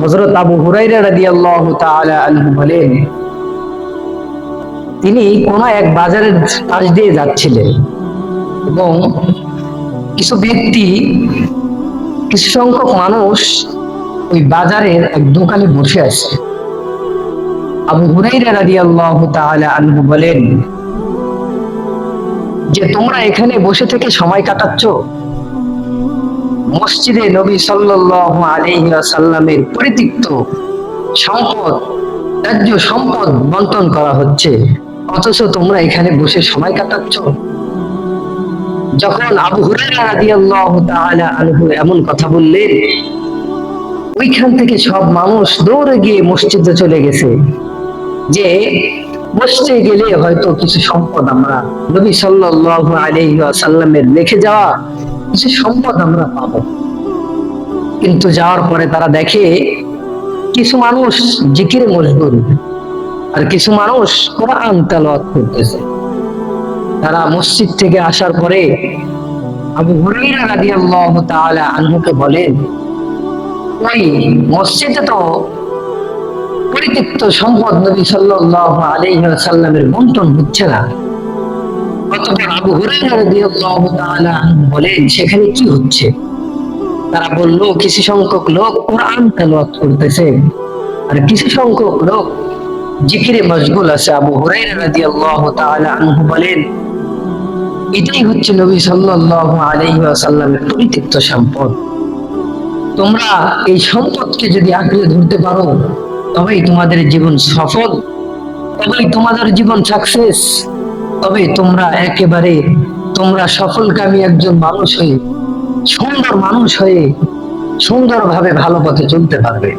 হযরত আবু হুরাইরা রাদিয়াল্লাহু তাআলা আনহু বলেন, তিনি কোন এক বাজারের পাশ দিয়ে যাচ্ছিলেন এবং কিছু ব্যক্তি, কিছু সংখ্যক মানুষ ওই বাজারের এক দোকানে বসে আছে। আবু হুরাইরা রাদিয়াল্লাহু তাআলা আনহু বলেন, যে তোমরা এখানে বসে থেকে সময় কাটাচ্ছ? মসজিদে নবী সাল্লাল্লাহু আলাইহি ওয়াসাল্লামের পরিতিক্ত সম্পদ রাজ্য সম্পদ বন্টন করা হচ্ছে। অথচ তোমরা এখানে বসে সময় কাটাচ্ছ। যখন আবু হুরায়রা রাদিয়াল্লাহু তাআলা আনহু এমন কথা বললেন, ওইখান থেকে সব মানুষ দৌড়ে গিয়ে মসজিদে চলে গেছে যে বসতে গেলে হয়তো কিছু সম্পদ আমরা নবী সাল্লাল্লাহু আলাইহি ওয়াসাল্লামের লিখে যাওয়া কিছু সম্পদ আমরা পাবো। কিন্তু যাওয়ার পরে তারা দেখে কিছু মানুষ জিকিরে মশগুল আর কিছু মানুষ কোরআন তেলাওয়াত করতেছে। তারা মসজিদ থেকে আসার পরে আবু হুরাইরা রাদিয়াল্লাহু তাআলা আনহুকে বলেন ওই মসজিদে তো পরিত্যক্ত সম্পদ নবী সাল্লাল্লাহু আলাইহি ওয়াসাল্লামের বন্টন হচ্ছে না। অতঃপর আবু বলেন, সেখানে কি হচ্ছে? তারা বলল, কিছু সংখ্যক লোক কোরআন করতেছে। আর কিছু সংখ্যক লোক জিকিরে আছে। আবু রাদিয়াল্লাহু তাআলা আনহু বলেন, এটাই হচ্ছে নবী সাল্লাল্লাহু আলাইহি ওয়াসাল্লামের পরিত্যক্ত সম্পদ। তোমরা এই সম্পদকে যদি আঁকড়ে ধরতে পারো, তবেই তোমাদের জীবন সফল। তবেই তোমাদের জীবন সাকসেস তবে তোমরা একেবারে, তোমরা সফলকামী একজন মানুষ হয়ে, সুন্দর মানুষ হয়ে সুন্দরভাবে ভালো পথে চলতে পারবে।